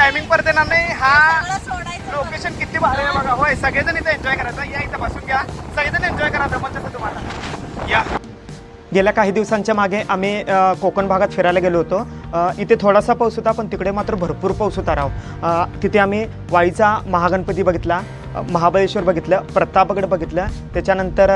Timing परत येणार नाही. हा लोकेशन किती भारी आहे बघा. होय सगळेजण इथे एन्जॉय करायचं. या इथं बसून घ्या. सगळेजण एन्जॉय करा जमत तुम्हाला. या. गेल्या काही दिवसांच्या मागे आम्ही कोकण भागात फिरायला गेलो होतो. इथे थोडासा पाऊस होता पण तिकडे मात्र भरपूर पाऊस होता राव. तिथे आम्ही वाईचा महागणपती बघितला महाबळेश्वर बघितलं प्रतापगड बघितलं. त्याच्यानंतर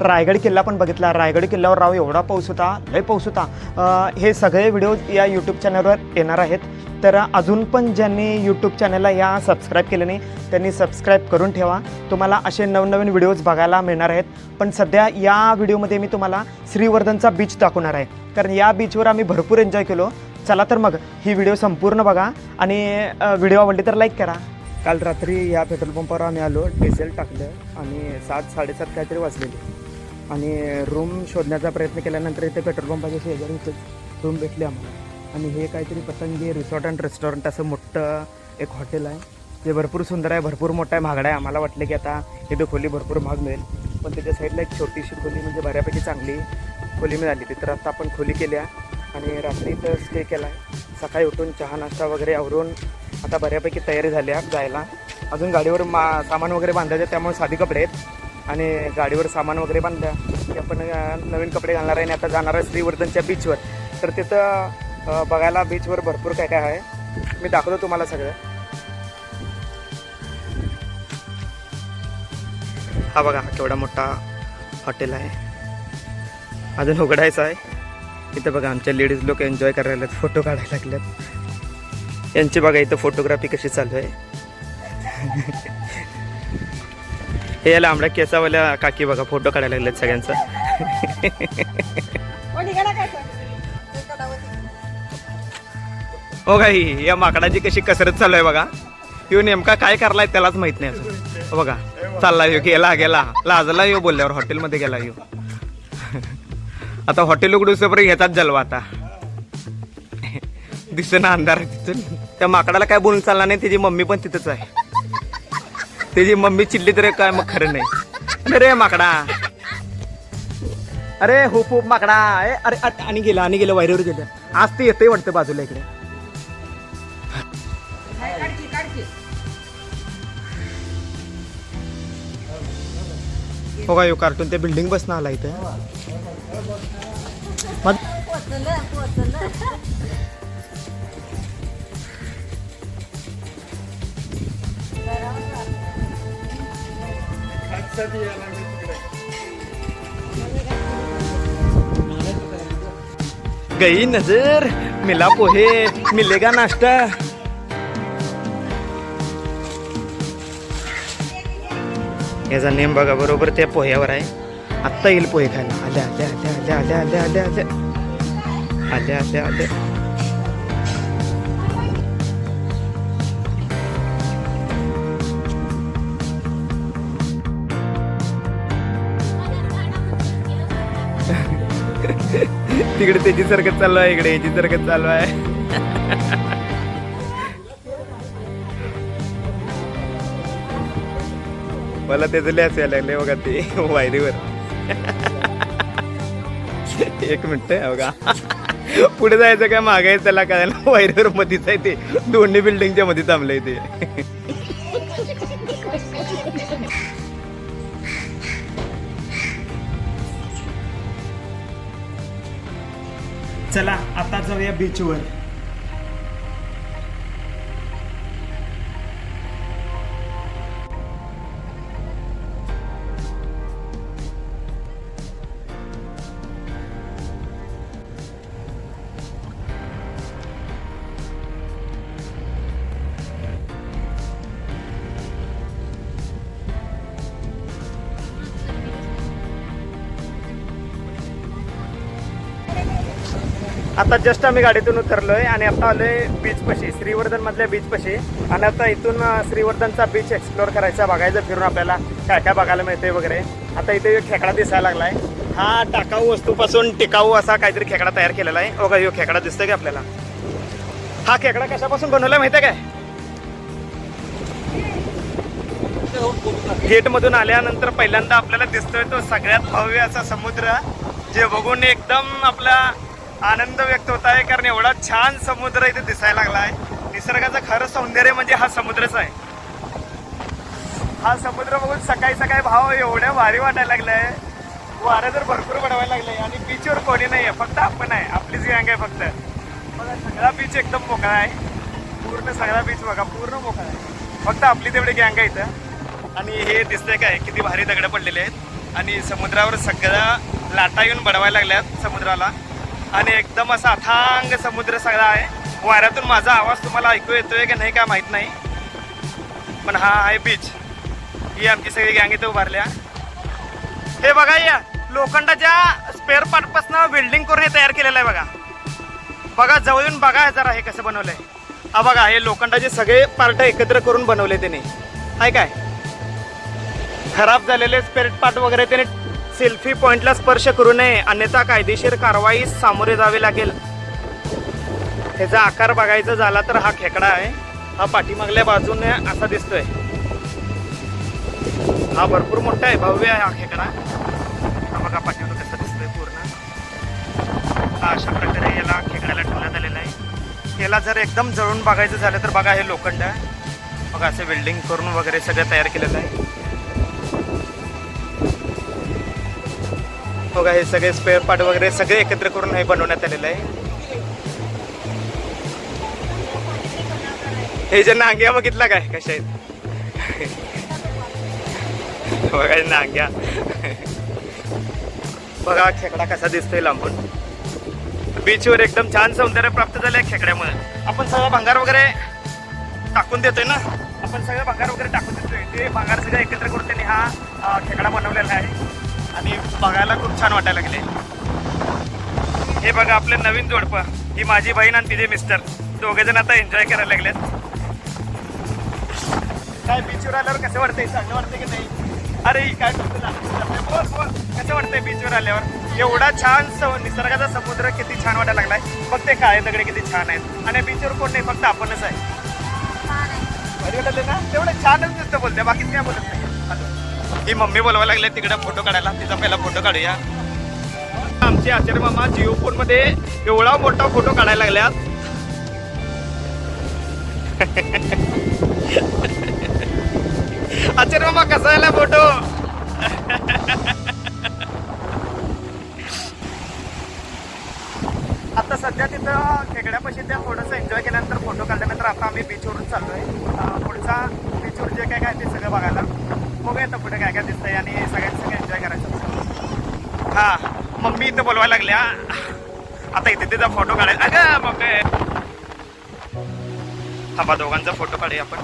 रायगड किल्ला पण बघितला. रायगड किल्ल्यावर राव एवढा पाऊस होता लय पाऊस होता. हे सगळे व्हिडिओ या यूट्यूब चॅनलवर येणार आहेत. तर अजून पण ज्यांनी यूट्यूब चॅनलला या सबस्क्राईब केलं नाही त्यांनी सबस्क्राईब करून ठेवा. तुम्हाला असे नवनवीन व्हिडिओज बघायला मिळणार आहेत. पण सध्या या व्हिडिओमध्ये मी तुम्हाला श्रीवर्धनचा बीच दाखवणार आहे. कारण या बीचवर आम्ही भरपूर एन्जॉय केलो. चला तर मग ही व्हिडिओ संपूर्ण बघा. आणि व्हिडिओ आवडली तर लाईक करा. काल रात्री या पेट्रोल पंपावर आम्ही आलो डिझेल टाकलं आणि सात साडेसात काहीतरी वाजलेले. आणि रूम शोधण्याचा प्रयत्न केल्यानंतर इथे पेट्रोल पंपाच्या शेजारी रूम भेटली आम्हाला. आणि हे काहीतरी पतंगे रिसॉर्ट अँड रेस्टॉरंट असं मोठं एक हॉटेल आहे. जे भरपूर सुंदर आहे भरपूर मोठं आहे महागडा आहे. आम्हाला वाटलं की आता इथे खोली भरपूर महाग मिळेल. पण त्याच्या साईडला एक छोटीशी खोली म्हणजे बऱ्यापैकी चांगली खोली मिळाली ती तर आता आपण खोली केल्या आणि रात्री इथं स्टे केला आहे सकाळी उठून चहा नाश्ता वगैरे आवरून आता बऱ्यापैकी तयारी झाली आहे जायला. अजून गाडीवर मा सामान वगैरे बांधायचं त्यामुळे साधी कपडे आहेत. आणि गाडीवर सामान वगैरे बांधलं. की आपण नवीन कपडे घालणार आहे आणि आता जाणार आहे श्रीवर्धनच्या बीचवर तर तिथं बघायला बीचवर भरपूर काय काय आहे. मी दाखवतो तुम्हाला सगळं. हा बघा केवढा मोठा हॉटेल आहे. अजून उघडायचं आहे. इथं बघा आमच्या लेडीज लोक एन्जॉय करायला आहेत फोटो काढायला लागलेत. यांची बघा इथं फोटोग्राफी कशी चालू आहे. हे या लांबड्या केसावाल्या काकी बघा फोटो काढायला लागलेत सगळ्यांचा. हो काही या माकडाची कशी कसरत चालू आहे बघा. ह्यो नेमका काय करलाय त्यालाच माहीत नाही असं हो बघा. चालला ह्यो गेला गेला. लाजला येऊ बोलल्यावर हॉटेलमध्ये गेला येऊ आता हॉटेल उघडूसपर्यंत घेतात जलवा आता. दिसेना अंधार तिथून. त्या माकडाला काय बोलून चालला नाही त्याची मम्मी पण तिथंच आहे. त्याची मम्मी चिडली तरी काय मग खरं नाही. अरे माकडा. अरे हुप हुप माकडा. ए, अरे अरे, आणि गेला आणि गेलं वायरीवर गेलं. आज ते येतंय वाटतं बाजूला इकडे. हो का यो कार्टून त्या बिल्डिंग बसनं आला इथं. मग गई नजर मिला पोहे मिलेगा नाश्ता. याचा नेम बघा बरोबर त्या पोह्यावर आहे. आत्ता येईल पोहे खायला. आल्या आल्या आल्या आल्या आल्या आल्या आल्या आल्या. आल्या आल्या तिकडे त्याची सरकत चालू आहे इकडे याची सरकत चालू आहे. मला त्याचं लिहायचं यायला लागले बघा ते वायरीवर. एक मिनिट आहे बघा. पुढे जायचं काय मागायचं त्याला काय वायरीवर मधीच आहे ते. दोन्ही बिल्डिंगच्या मध्ये थांबलंय ते. चला आता जाऊया बीचवर आता जस्ट आम्ही गाडीतून उतरलोय आणि आता आलोय आहे बीचपाशी श्रीवर्धन मधल्या आणि आता इथून श्रीवर्धनचा बीच एक्सप्लोअर करायचा बघायचं फिरून आपल्याला काय काय बघायला मिळते वगैरे. आता इथे खेकडा दिसायला लागलाय. हा टाकाऊ वस्तूपासून टिकाऊ असा काहीतरी खेकडा तयार केलेला आहे. बघा यो खेकडा दिसतोय का आपल्याला? हा खेकडा कशापासून बनवलाय माहितीये काय? गेट मधून आल्यानंतर पहिल्यांदा आपल्याला दिसतोय तो सगळ्यात भव्य असा समुद्र. जे बघून एकदम आपला आनंद व्यक्त होत आहे कारण एवढा छान समुद्र इथे दिसायला लागला आहे. निसर्गाचं खरं सौंदर्य म्हणजे हा समुद्रच आहे. हा समुद्र बघून सकाळी सकाळी भाव एवढ्या भारी वाटायला लागलाय. वारं तर भरपूर वाढवायला लागलंय आणि बीचवर कोणी नाहीये फक्त आपण आहे. आपलीच गँग आहे फक्त. बघा सगळा बीच एकदम मोकळा आहे. पूर्ण सगळा बीच बघा पूर्ण मोकळा आहे. फक्त आपली तेवढी गँग आहे इथं. आणि हे दिसतंय काय? किती भारी दगड पडलेले आहेत. आणि समुद्रावर सगळ्या लाटा येऊन बडवायला लागल्यात समुद्राला. आणि एकदम असा अथांग समुद्र सगळा आहे. वाऱ्यातून माझा आवाज तुम्हाला ऐकू येतोय की नाही काय माहीत नाही. पण हा आहे बीच ही आमची सगळी गँग इथे उभारल्या. हे बघा या लोखंडाच्या स्पेअर पार्टपासनं वेल्डिंग करून हे तयार केलेलं आहे बघा. बघा जवळून बघा जरा हे कसं बनवलंय. हा बघा हे लोखंडाचे सगळे पार्ट एकत्र करून बनवले त्याने. आहे काय? खराब झालेले स्पेअर पार्ट वगैरे त्याने सेल्फी पॉइंटला स्पर्श करू नये अन्यथा कायदेशीर कारवाई सामोरे जावे लागेल. ह्याचा आकार बघायचा झाला तर हा खेकडा आहे. हा पाठीमागल्या बाजूने असा दिसतोय. हा भरपूर मोठा आहे भव्य आहे हा खेकडा. हा बघा पाठीवर कसा दिसतोय पूर्ण. हा अशा प्रकारे याला खेकड्याला ठेवण्यात आलेला आहे. याला जर एकदम जळून बघायचं झालं तर बघा हे लोखंड. आहे बघा असं वेल्डिंग करून वगैरे सगळं तयार केलेलं आहे. बघा हे सगळे स्पेअर पार्ट वगैरे सगळे एकत्र करून हे बनवण्यात आलेलं आहे. हे जे नांग्या बघितला काय? कशा आहेत? बघा हे नांग्या. बघा खेकडा कसा दिसतोय लांबून. बीचवर एकदम छान सौंदर्य प्राप्त झालंय खेकड्यामुळे. आपण सगळं भंगार वगैरे टाकून देतोय ना? आपण सगळं भंगार वगैरे टाकून देतोय. ते भंगार सगळं एकत्र करून त्यांनी हा खेकडा बनवलेला आहे. आणि बघायला खूप छान वाटायला लागले हे बघा आपले नवीन जोडपं. ही माझी बहीण आणि तिचे मिस्टर. दोघे जण आता एन्जॉय करायला लागलेत. काय बीचवर आल्यावर कसं वाटतंय? चांगलं वाटतंय की नाही? अरे काय. कसं वाटतंय बीचवर आल्यावर? एवढा छान स- निसर्गाचा समुद्र किती छान वाटायला लागलाय. फक्त ते काळे दगडे किती छान आहेत. आणि बीचवर कोण नाही फक्त आपणच आहे. ना? तेवढं छानच नुसतं बोलते. बाकीच काय बोलत नाही. ही मम्मी बोलवायला लागली तिकडे फोटो काढायला. तिचा पहिला फोटो काढूया. आमचे आचार्य मामा जिओ फोनमध्ये एवढा मोठा फोटो काढायला लागल्यात. आचार्य मामा कसा आला फोटो? आता सध्या तिथं खेकड्यापाशी त्या फोटोचा एन्जॉय केल्यानंतर फोटो काढल्यानंतर आता आम्ही बीचवरून चाललोय. पुढचा बीचवर जे काय काय ते सगळं बघायला. बघूया आता पुढे काय काय दिसतंय आणि सगळ्यांनी सगळं एन्जॉय करायचं. हा मम्मी इथं बोलवायला लागल्या. आता इथे तिचा फोटो काढायला अगं मग काय थांबा दोघांचा फोटो काढूया आपण.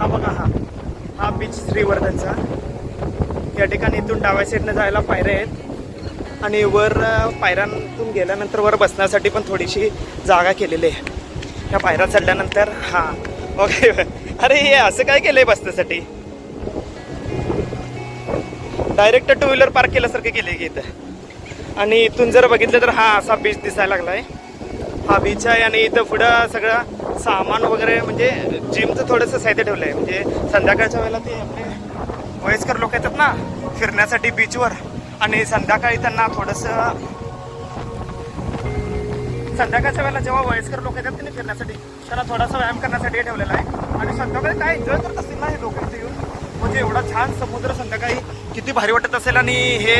हा बघा हा. हा बीच श्रीवर्धनचा. या ठिकाणी इथून डाव्या साईडनं जायला पायऱ्या आहेत. आणि वर पायऱ्यांतून गेल्यानंतर वर बसण्यासाठी पण थोडीशी जागा केलेली आहे. ह्या पायऱ्या चढल्यानंतर हां. ओके. अरे हे असं काय केलं आहे बसण्यासाठी? डायरेक्ट टू व्हीलर पार्क केल्यासारखं गेले की इथं. आणि इथून जर बघितलं तर हा असा बीच दिसायला लागलाय. हा बीच आहे आणि इथं पुढं सगळं सामान वगैरे म्हणजे जिमचं थोडंसं साहित्य ठेवलं आहे म्हणजे संध्याकाळच्या वेळेला ते आपले वयस्कर लोक येतात ना फिरण्यासाठी बीचवर आणि संध्याकाळी त्यांना थोडंसं संध्याकाळच्या वेळेला जेव्हा वयस्कर लोक येतात त्यांनी फिरण्यासाठी त्यांना थोडासा व्यायाम करण्यासाठी ठेवलेला आहे. आणि संध्याकाळी काय एन्जॉय करत असतील ना हे लोक इथे येऊन? म्हणजे एवढा छान समुद्र संध्याकाळी किती भारी वाटत असेल आणि हे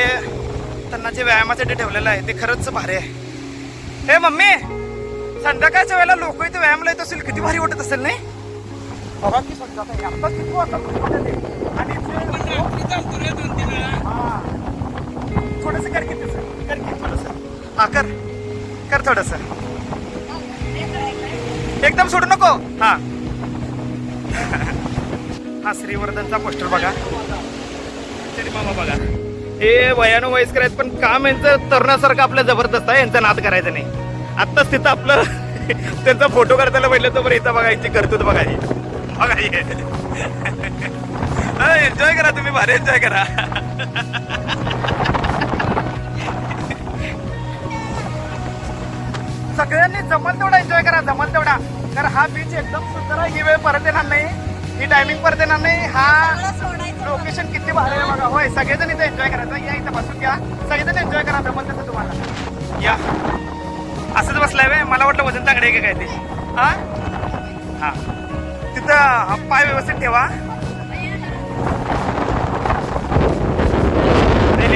त्यांना जे व्यायामासाठी ठेवलेलं आहे. ते खरंच भारी आहे. हे मम्मी संध्याकाळच्या वेळेला लोक इथे व्यायामला येत असेल किती भारी वाटत असेल नाही? बघा की संध्याकाळी आता किती वाजता आणि इथे- हा. थोडंसं कर किती कर की थोडंसं. हा कर. कर थोडंसं. एकदम सोडू नको. हा. हा श्रीवर्धनचा पोस्टर बघा. तरी मामा बघा. हे वयानं वयस्कर आहेत पण काम यांचं तरुणासारखं आपलं जबरदस्त आहे यांचा नाद करायचा नाही. आत्ताच तिथं आपलं त्यांचा फोटो काढताना पहिलं तर बरं इथं बघायची करतो बघा ही. बघा एन्जॉय करा तुम्ही भारी एन्जॉय करा. सगळ्यांनी जमल तेवढा एन्जॉय करा जमल तेवढा. तर हा बीच एकदम सुंदर आहे ही वेळ परत येणार नाही. ही टायमिंग परत येणार नाही. हा लोकेशन किती भारी आहे बघा. होय सगळेजण इथे एन्जॉय करायचं. या इथं बसून घ्या. सगळेजण एन्जॉय करा. जमल तसं तुम्हाला. या. असंच बसलाय वे मला वाटलं वजन तागडे का काय ते. हा? हा. तिथं पाय व्यवस्थित ठेवा.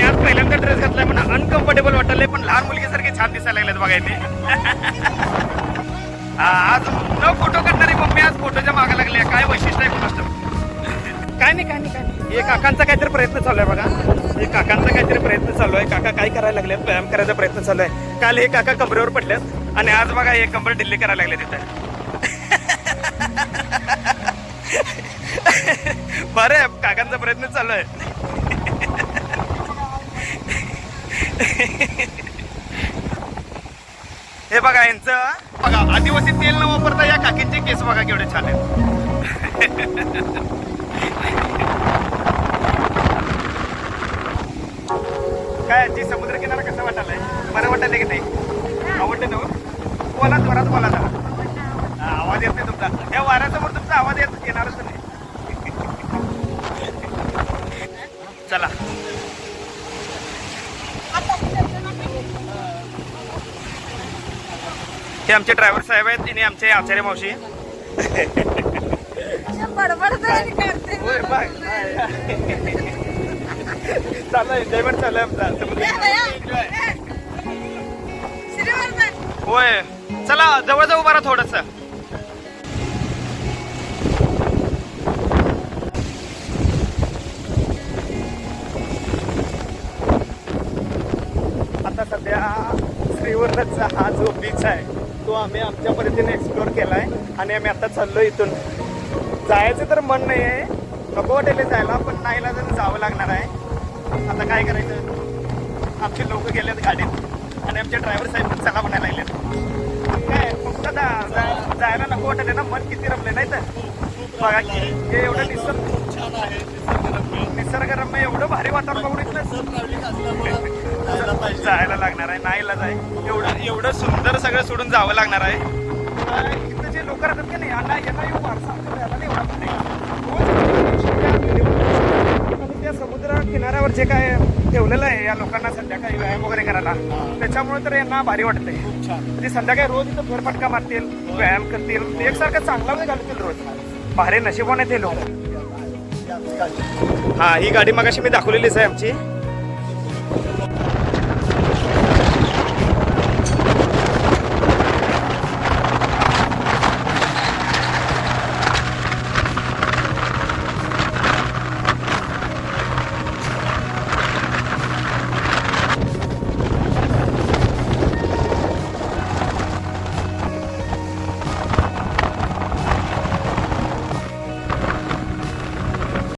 आज पहिल्यांदा ड्रेस घातलाय पण अनकम्फर्टेबल वाटलंय पण लहान मुलगीसारखे छान दिसायला लागलेत बघा इथे. हा, आज न फोटो काढणारी मम्मी आज फोटोच्या मागे लागल्या. काय वैशिष्ट्य आहे कुणाच? काय नाही काय नाही काय नाही. हे काकांचा काहीतरी प्रयत्न चालू आहे बघा. हे काकांचा काहीतरी प्रयत्न चालू आहे. काका काय करायला लागलेत व्यायाम करायचा प्रयत्न चालू आहे. काल हे काका कमरेवर पडलेत आणि आज बघा हे कंबर डिल्ली करायला लागले तिथे बरं आहे काकांचा प्रयत्न चालू आहे. हे बघा यांचं बघा आदिवासी तेल न वापरता या काकींचे केस बघा केवढे छान आहेत. काय आजी समुद्र किनारा कसा वाटायलाय बरं वाटायला की नाही? आवडलं ना हो? बोला जोरात बोला जरा. आवाज येत नाही तुमचा. या वाऱ्यासमोर तुमचा आवाज येत येणारच नाही. चला. हे आमचे ड्रायव्हर साहेब आहेत आणि आमचे आचार्य मावशी. बडबड करते होय बघ चालू एन्जॉयमेंट आहे आमचा होय. चला जवळ जाऊ बरा थोडस. आता सध्या श्रीवर्धनचा हा जो बीच आहे तो आम्ही आमच्या पद्धतीने एक्सप्लोर केलाय आणि आम्ही आता चाललो इथून. जायचं तर मन नाही आहे नको वाटेल जायला पण नाहीला जर जावं लागणार आहे. आता काय करायचं? आमचे लोक गेलेत गाडीत. आणि आमचे ड्रायव्हर साहेब पण चला म्हणायला लागलेत. काय फक्त जायला नको वाटत ना? मन किती रमले नाही तर? बघा की हे एवढं निसर्ग निसर्गरम्य एवढं भारी वातावरण बघून इथलं. जायला लागणार आहे नाहीला जाय. एवढं एवढं सुंदर सगळं सोडून जावं लागणार आहे. इथं जे लोक राहतात की नाही यांना यांना येऊ वारसा नाही एवढा पण नाही. रोज त्या समुद्र किनाऱ्यावर जे काय ठेवलेलं आहे या लोकांना संध्याकाळी व्यायाम वगैरे करायला त्याच्यामुळे तर यांना भारी वाटतंय. ते संध्याकाळी रोज इथं फेरफटका मारतील व्यायाम करतील म्हणजे एकसारखं चांगला वेळ घालतील रोज. भारी नशिबाने ते लोक. हा ही गाडी मगाशी मी दाखवलेलीच आहे आमची.